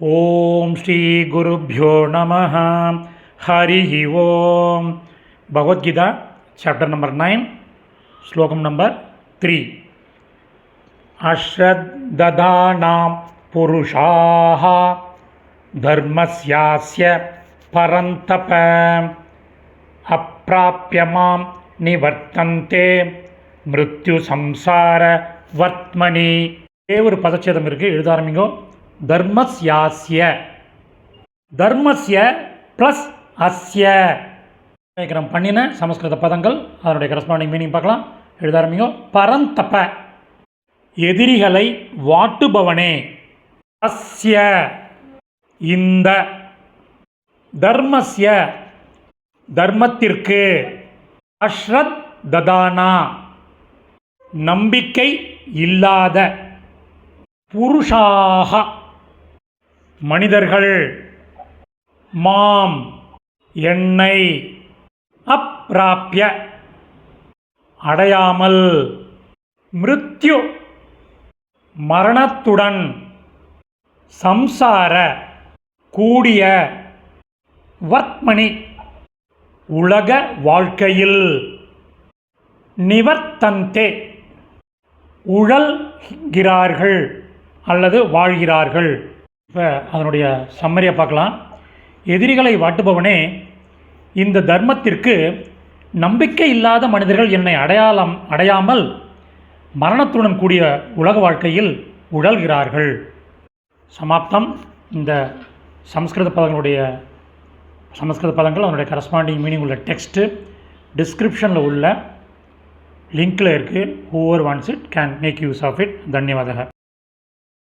ஓம் ஸ்ரீ குருப்பியோ நம ஹரி ஓம் பகவத்கீதா சாப்டர் நம்பர் நைன் ஸ்லோகம் நம்பர் த்ரீ அஸ்ரத்ததானாம் புருஷாக தர்மஸ்யாஸ்ய பரந்தப அப்பிராப்பியமாம் நிவர்த்தந்தே மிருத்யு சம்சார வர்த்மணி ஒரே ஒரு பதச்சேதம் இருக்குது எழுத ஆரம்பிங்கோ. தர்மஸ்யாஸ்ய. தர்மஸ்ய ப்ளஸ் அஸ்ய. விக்ரம் பண்ணின சமஸ்கிருத பதங்கள் அதனுடைய கரஸ்பாண்டிங் மீனிங் பார்க்கலாம். எழுத ஆரம்பிங்க. பரந்தப்ப எதிரிகளை வாட்டுபவனே. அஸ்ய. இந்த. தர்மஸ்ய. தர்மத்திற்கு. அஸ்ரத் ததானா. நம்பிக்கை இல்லாத. புருஷாக. மனிதர்கள். மாம். என்னை அப்பிராப்பிய அடையாமல். மிருத்யு. மரணத்துடன். சம்சார. கூடிய. வத்மணி உலக வாழ்க்கையில். நிவர்த்தந்தே. உழல்கிறார்கள் அல்லது வாழ்கிறார்கள். இப்போ அதனுடைய சம்மரியை பார்க்கலாம். எதிரிகளை வாட்டுபவனே இந்த தர்மத்திற்கு நம்பிக்கை இல்லாத மனிதர்கள் என்னை அடையாளம் அடையாமல் மரணத்துடன் கூடிய உலக வாழ்க்கையில் உழல்கிறார்கள். சமாப்தம். இந்த சமஸ்கிருத பதங்களுடைய சமஸ்கிருத பதங்கள் அதனுடைய கரஸ்பாண்டிங் மீனிங் உள்ள டெக்ஸ்ட்டு டிஸ்கிரிப்ஷனில் உள்ள லிங்கில் இருக்குது whoever wants it can make use of it தன்யவாதக.